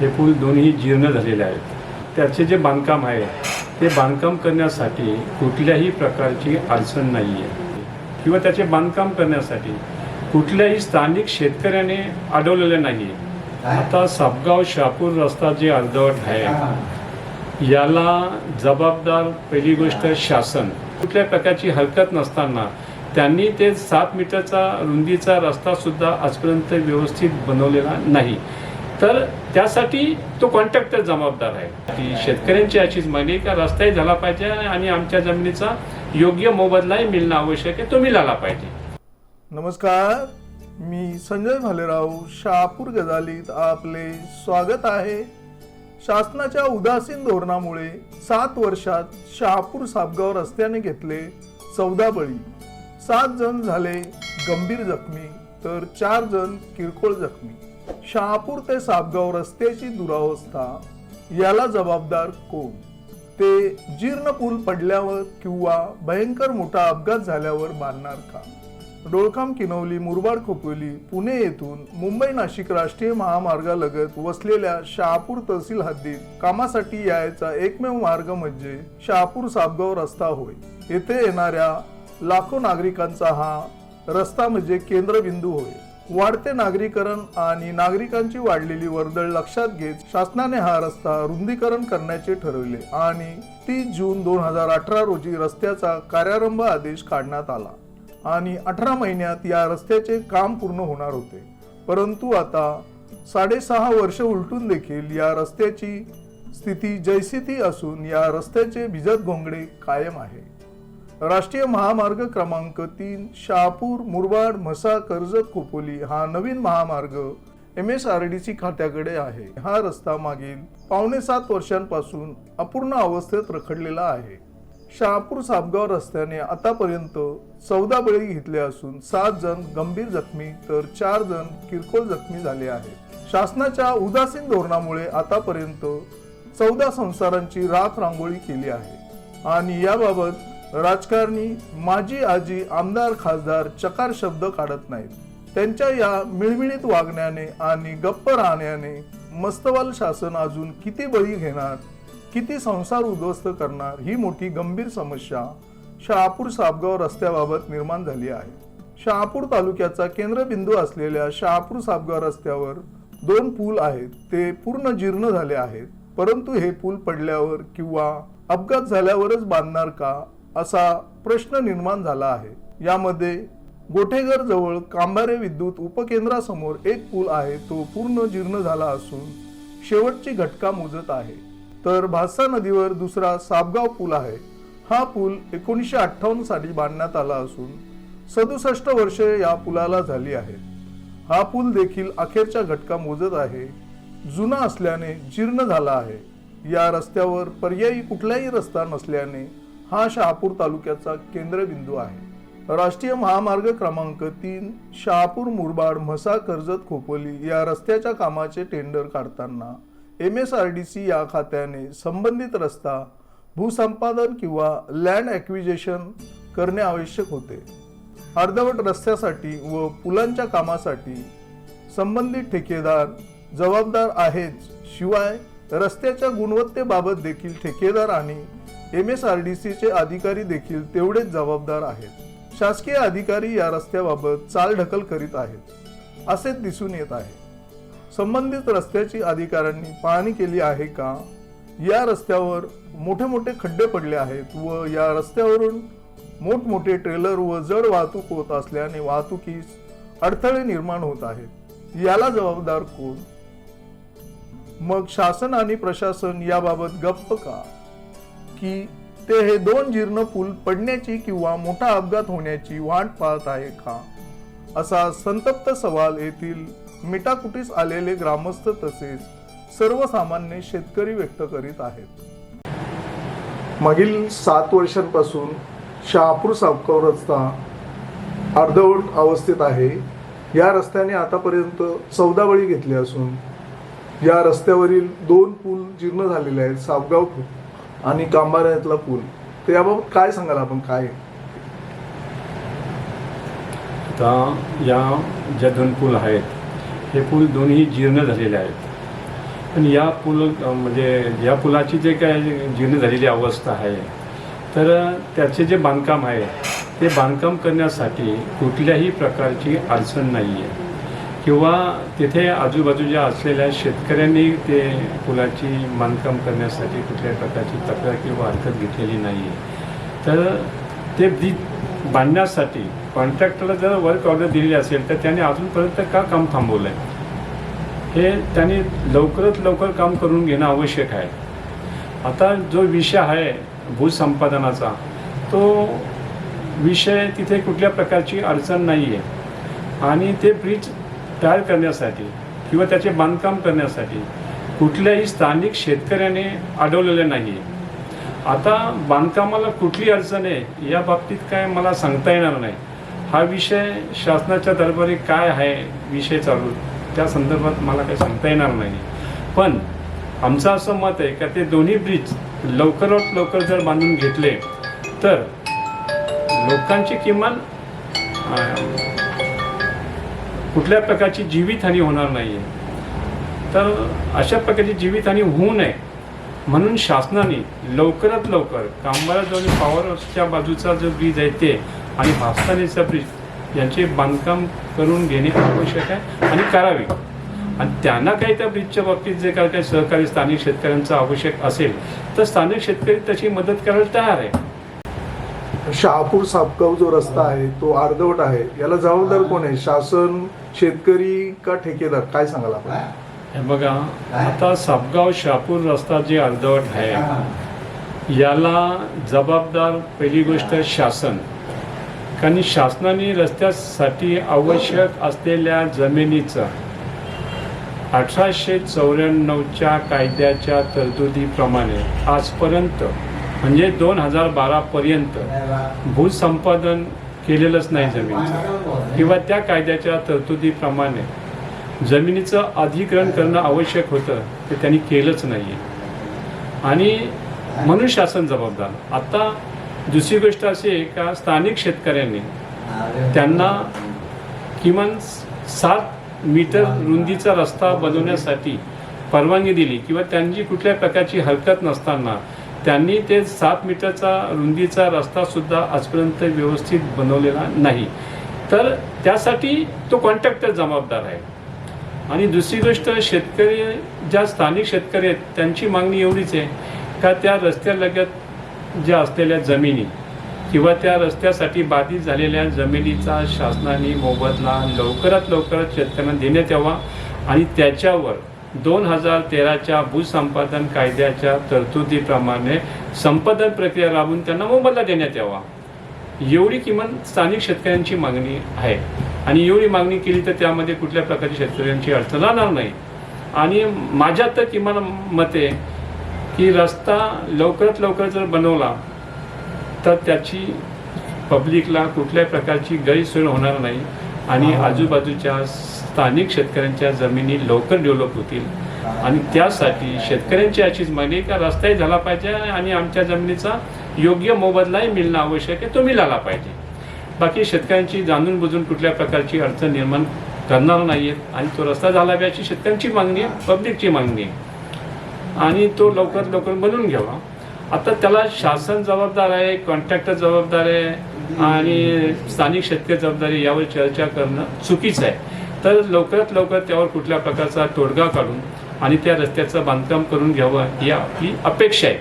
हे पूल दोन्ही जीर्ण झालेले आहेत. त्याचे जे बांधकाम आहे ते बांधकाम करण्यासाठी कुठल्याही प्रकारची अडचण नाही आहे किंवा त्याचे बांधकाम करण्यासाठी कुठल्याही स्थानिक शेतकऱ्याने अडवलेले नाही आता सापगाव शहापूर रस्ता जे अर्धवट आहे याला जबाबदार पहिली गोष्ट शासन. कुठल्या प्रकारची हरकत नसताना त्यांनी ते सात मीटरचा रुंदीचा रस्ता सुद्धा आजपर्यंत व्यवस्थित बनवलेला नाही. तर त्यासाठी तो कॉन्ट्रॅक्टर जबाबदार आहे. ती शेतकऱ्यांची अशीच मागणी का रस्ताही झाला पाहिजे आणि आमच्या जमिनीचा योग्य मोबदलाही मिळणं आवश्यक आहे तो मिळाला पाहिजे. नमस्कार मी संजय भालेराव शहापूर गजालीत आपले स्वागत आहे. शासनाच्या उदासीन धोरणामुळे सात वर्षात शहापूर सापगाव रस्त्याने घेतले चौदा बळी. सात जण झाले गंभीर जखमी तर चार जण किरकोळ जखमी. शहापूर ते सापगाव रस्त्याची दुरावस्था याला जबाबदार कोण? ते जीर्ण पूल पडल्यावर किंवा भयंकर मोठा अपघात झाल्यावर बांधणार का? डोळखाम किनवली मुरबाड खोपोली पुणे येथून मुंबई नाशिक राष्ट्रीय महामार्गालगत वसलेल्या शहापूर तहसील हद्दीत कामासाठी यायचा एकमेव मार्ग म्हणजे शहापूर सापगाव रस्ता होय. येथे येणाऱ्या लाखो नागरिकांचा हा रस्ता म्हणजे केंद्रबिंदू होय. वाढते नागरीकरण आणि नागरिकांची वाढलेली वर्दळ लक्षात घेत शासनाने हा रस्ता रुंदीकरण करण्याचे ठरवले आणि तीस जून दोन हजार अठरा रोजी रस्त्याचा कार्यारंभ आदेश काढण्यात आला. आणि अठरा महिन्यात या रस्त्याचे काम पूर्ण होणार होते. परंतु आता साडेसहा वर्ष उलटून देखील या रस्त्याची स्थिती जैसी ती असून या रस्त्याचे भिजत घोंगडे कायम आहे. राष्ट्रीय महामार्ग क्रमांक तीन शहापूर मुरबाड म्हसा कर्जत खोपोली हा नवीन महामार्ग M S R D C खात्याकडे आहे. हा रस्ता मागील पावणे सात वर्षांपासून अपूर्ण अवस्थेत रखडलेला आहे. शहापूर सापगाव रस्त्याने आतापर्यंत चौदा बळी घेतले असून सात जण गंभीर जखमी तर चार जण किरकोळ जखमी झाले आहेत. शासनाच्या उदासीन धोरणामुळे आतापर्यंत चौदा संसारांची राख रांगोळी केली आहे. आणि याबाबत राजकारणी माजी आजी आमदार खासदार चकार शब्द काढत नाहीत. त्यांच्या या मिळमिळीत वागण्याने आणि गप्प राहण्याने मस्तवाल शासन अजून किती बळी घेणार किती संसार उद्ध्वस्त करणार ही मोठी गंभीर समस्या शहापूर सापगाव रस्त्याबाबत निर्माण झाली आहे. शहापूर तालुक्याचा केंद्रबिंदू असलेल्या शहापूर सापगाव रस्त्यावर दोन पूल आहेत. ते पूर्ण जीर्ण झाले आहेत. परंतु हे पूल पडल्यावर किंवा अपघात झाल्यावरच बांधणार का? असा प्रश्न निर्माण झाला आहे. यामध्ये गोठेघर जवळ कांबारे विद्युत उपकेंद्रासमोर एक पूल आहे तो पूर्ण जीर्ण झाला असून शेवटची घटका मोजत आहे. तर भासा नदीवर दुसरा साबगाव पूल आहे. हा पूल एकोणीसशे अठ्ठावन्न साली बांधण्यात आला असून सदुसष्ट वर्षे या पुलाला झाली आहेत हा पूल देखील अखेरच्या घटका मोजत आहे. जुना असल्याने जीर्ण झाला आहे. या रस्त्यावर पर्यायी कुठलाही रस्ता नसल्याने हा शहापूर तालुक्याचा केंद्रबिंदू आहे. राष्ट्रीय महामार्ग क्रमांक तीन शहापूर मुरबाड म्हसा कर्जत खोपोली या रस्त्याच्या कामाचे टेंडर काढताना M S R D C या खात्याने संबंधित रस्ता भूसंपादन किंवा लँड ॲक्विजेशन करणे आवश्यक होते. अर्धवट रस्त्यासाठी व पुलांच्या कामासाठी संबंधित ठेकेदार जबाबदार आहेच शिवाय रस्त्याच्या गुणवत्तेबाबत देखील ठेकेदार आणि एम एस आर डी सीचे अधिकारी देखील तेवढेच जबाबदार आहेत. शासकीय अधिकारी या रस्त्याबाबत चालढकल करीत आहेत असेच दिसून येत आहे. संबंधित रस्त्याची अधिकाऱ्यांनी पाहणी केली आहे का? या रस्त्यावर मोठे मोठे खड्डे पडले आहेत व या रस्त्यावरून मोठमोठे ट्रेलर व जड वाहतूक होत असल्याने वाहतुकीस अडथळे निर्माण होत आहेत. याला जबाबदार कोण? मग शासन आणि प्रशासन याबाबत गप्प का? की ते हे दोन जीर्ण पूल पडण्याची किंवा मोठा अपघात होण्याची वाट पाहत आहे का? असा संतप्त सवाल येथील मिटाकुटीस आलेले ग्रामस्थ तसेच सर्वसामान्य शेतकरी व्यक्त करीत आहेत. मागील सात वर्षांपासून शहापूर सावकाव रस्ता अर्धवट अवस्थेत आहे. या रस्त्याने आतापर्यंत चौदा बळी घेतले असून या रस्त्यावरील दोन पूल जीर्ण झालेले आहेत. सावगाव पूल. आणि कांबाऱ्यातला पूल. तर याबाबत काय सांगाल आपण? काय? आता या ज्या दोन पूल आहेत हे पूल दोन्ही जीर्ण झालेले आहेत. पण या पूल म्हणजे या पुलाची जे काय जीर्ण झालेली अवस्था आहे तर त्याचे जे बांधकाम आहे ते बांधकाम करण्यासाठी कुठल्याही प्रकारची अडचण नाही आहे किंवा तिथे आजूबाजूच्या असलेल्या शेतकऱ्यांनी ते पुलाची बांधकाम करण्यासाठी कुठल्याही प्रकारची तक्रार किंवा हरकत घेतलेली नाही आहे तर ते ब्रिज बांधण्यासाठी कॉन्ट्रॅक्टरला जर वर्क ऑर्डर दिलेली असेल तर त्याने अजूनपर्यंत का काम थांबवलं आहे हे त्यांनी लवकरात लवकर काम करून घेणं आवश्यक आहे. आता जो विषय आहे भूसंपादनाचा तो विषय तिथे कुठल्या प्रकारची अडचण नाही आहे आणि ते ब्रिज तयार करण्यासाठी किंवा त्याचे बांधकाम करण्यासाठी कुठल्याही स्थानिक शेतकऱ्याने अडवलेले नाही. आता बांधकामाला कुठली अडचण आहे या बाबतीत काय मला सांगता येणार नाही. हा विषय शासनाच्या दरबारी काय आहे विषय चालू त्या संदर्भात मला काही सांगता येणार नाही. पण आमचं असं मत आहे का ते दोन्ही ब्रिज लवकरात लवकर जर बांधून घेतले तर लोकांची किमान कुठल्या प्रकारची जीवितहानी होणार नाही आहे तर अशा प्रकारची जीवितहानी होऊ नये म्हणून शासनाने लवकरात लवकर कामगार जो पॉवर हाऊसच्या बाजूचा जो ब्रिज आहे ते आणि भास्तानेचा ब्रिज यांचे बांधकाम करून घेणे आवश्यक आहे आणि करावे. आणि त्यांना काही त्या ब्रिजच्या बाबतीत जे काय काही सहकारी स्थानिक शेतकऱ्यांचं आवश्यक असेल तर स्थानिक शेतकरी तशी मदत करायला तयार आहे. शहापूर सापगाव जो रस्ता आहे तो अर्धवट आहे याला जबाबदार कोण आहे? शासन शेतकरी का ठेकेदार? काय सांगाल आपण? हे बघा आता सापगाव शहापूर रस्ता जे अर्धवट आहे याला जबाबदार पहिली गोष्ट शासन. कारण शासनाने रस्त्यासाठी आवश्यक असलेल्या जमिनीचं अठराशे चौऱ्याण्णवच्या कायद्याच्या तरतुदीप्रमाणे आजपर्यंत म्हणजे दोन हजार बारापर्यंत भूसंपादन केलेलंच नाही जमिनीचं किंवा त्या कायद्याच्या तरतुदीप्रमाणे जमिनीचं अधिग्रहण करणं आवश्यक होतं ते त्यांनी केलंच नाही आहे आणि म्हणून शासन जबाबदार. आता दुसरी गोष्ट अशी आहे का स्थानिक शेतकऱ्यांनी त्यांना किमान सात मीटर रुंदीचा रस्ता बनवण्यासाठी परवानगी दिली किंवा त्यांची कुठल्या प्रकारची हरकत नसताना त्यांनी ते सात मीटरचा रुंदीचा रस्तासुद्धा आजपर्यंत व्यवस्थित बनवलेला नाही. तर त्यासाठी तो कॉन्ट्रॅक्टर जबाबदार आहे. आणि दुसरी गोष्ट शेतकरी ज्या स्थानिक शेतकरी आहेत त्यांची मागणी एवढीच आहे का त्या रस्त्यालगत ज्या असलेल्या जमिनी किंवा त्या रस्त्यासाठी बाधित झालेल्या जमिनीचा शासनाने मोबदला लवकरात लवकरात शेतकऱ्यांना देण्यात यावा आणि त्याच्यावर दोन हजार तेराच्या भूसंपादन कायद्याच्या तरतुदीप्रमाणे संपादन प्रक्रिया राबवून त्यांना मोबदला देण्यात यावा. एवढी किमान स्थानिक शेतकऱ्यांची मागणी आहे. आणि एवढी मागणी केली तर त्यामध्ये कुठल्या प्रकारची शेतकऱ्यांची अडचण राहणार नाही. आणि माझ्या तर किमान मते की रस्ता लवकरात लवकर जर बनवला तर त्याची पब्लिकला कुठल्याही प्रकारची गैरसोय होणार नाही. आणि आजूबाजूच्या स्थानिक शेतकऱ्यांच्या जमिनी लवकर डेव्हलप होतील आणि त्यासाठी शेतकऱ्यांची अशीच मागणी आहे का रस्ताही झाला पाहिजे आणि आमच्या जमिनीचा योग्य मोबदलाही मिळणं आवश्यक आहे तो मिळाला पाहिजे. बाकी शेतकऱ्यांची जाणून बुजून कुठल्या प्रकारची अडचण निर्माण करणार नाही आहेत आणि तो रस्ता झाला पाहिजे शेतकऱ्यांची मागणी आहे पब्लिकची मागणी आहे. आणि तो लवकरात लवकर बनवून घ्यावा. आता त्याला शासन जबाबदार आहे कॉन्ट्रॅक्टर जबाबदार आहे आणि स्थानिक शेतकरी जबाबदारी यावर चर्चा करणं चुकीचं आहे. तर लवकरात लवकर त्यावर कुठल्या प्रकारचा तोडगा काढून आणि त्या रस्त्याचं बांधकाम करून घ्यावं ही आपली अपेक्षा आहे.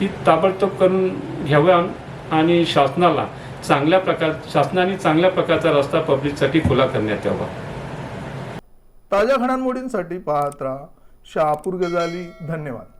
ती ताबडतोब करून घ्यावं आणि शासनाला चांगल्या प्रकार शासनाने चांगल्या प्रकारचा रस्ता पब्लिकसाठी खुला करण्यात यावा. ताज्या घडामोडींसाठी पाहत राहा शहापूर गजाली धन्यवाद.